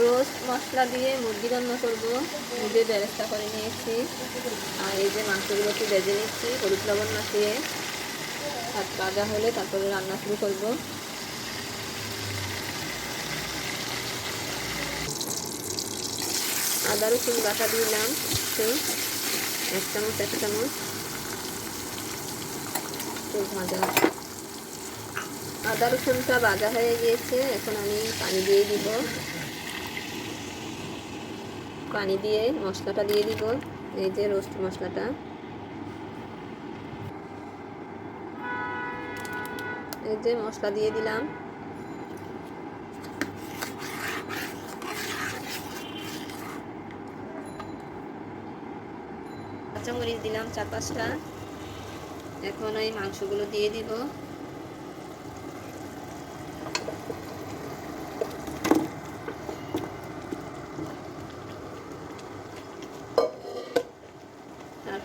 Roast মশলা দিয়ে মুরগি রান্না করব। নিজে ব্যবস্থা করে নিয়েছি। আর এই যে মাংসগুলোকে বেজে নিচ্ছি হলুদ লবণ মাখিয়ে। আর ভাজা হলে তারপরে রান্না শুরু করব। আদা, রসুন বাটা দিলাম। একটু এক চামচ এক চামচ। ভাজা। আদা, রসুনটা ভাজা হয়ে গিয়েছে। এখন আমি পানি দিয়ে দিব। পানি দিয়ে মশলাটা দিয়ে দিব, এই যে রোস্ট মশলাটা। এই যে মশলা দিয়ে দিলাম। কাঁচামরিচ দিলাম চার পাঁচটা। এখন ওই মাংসগুলো দিয়ে দিব।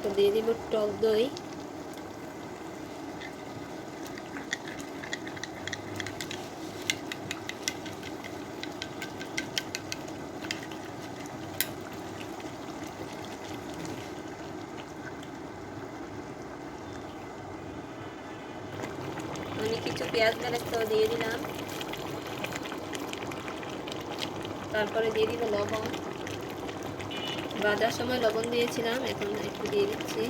তারপর দিয়ে দিব টক দই। আমি কিছু পেঁয়াজ বেরেস্তাও দিয়ে দিলাম। তারপরে দিয়ে দিব লবণ। বাজার সময় লবণ দিয়েছিলাম, এখন একটু দিয়ে দিচ্ছি।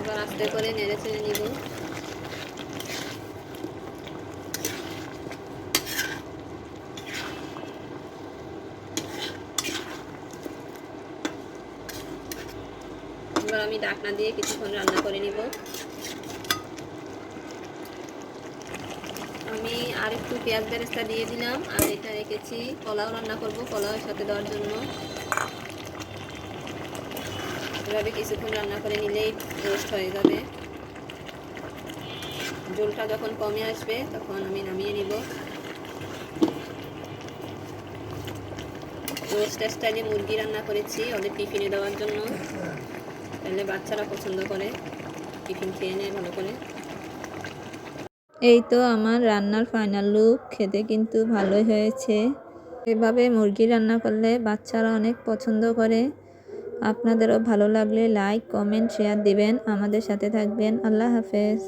এবার আস্তে করে নেড়ে চেড়ে নিব। আমি ডাকনা দিয়ে কিছুক্ষণ রান্না করে নিব আমি আর একটু পেঁয়াজ বেরেস্তা দিয়ে দিলাম আর এটা রেখেছি, পোলাও রান্না করব পোলাওয়ের সাথে দেওয়ার জন্য। এভাবে কিছুক্ষণ রান্না করে নিলেই রোস্ট হয়ে যাবে। ঝোলটা যখন কমে আসবে তখন আমি নামিয়ে নিব। রোস্ট স্টাইলে মুরগি রান্না করেছি, ওদের টিফিনে দেওয়ার জন্য। তাহলে বাচ্চারা পছন্দ করে টিফিন খেয়ে নেয় ভালো করে। এই তো আমার রান্নার ফাইনাল লুক খেতে কিন্তু ভালোই হয়েছে। এভাবে মুরগি রান্না করলে বাচ্চারা অনেক পছন্দ করে। আপনাদেরও ভালো লাগলে লাইক কমেন্ট শেয়ার দিবেন। আমাদের সাথে থাকবেন। আল্লাহ হাফেজ।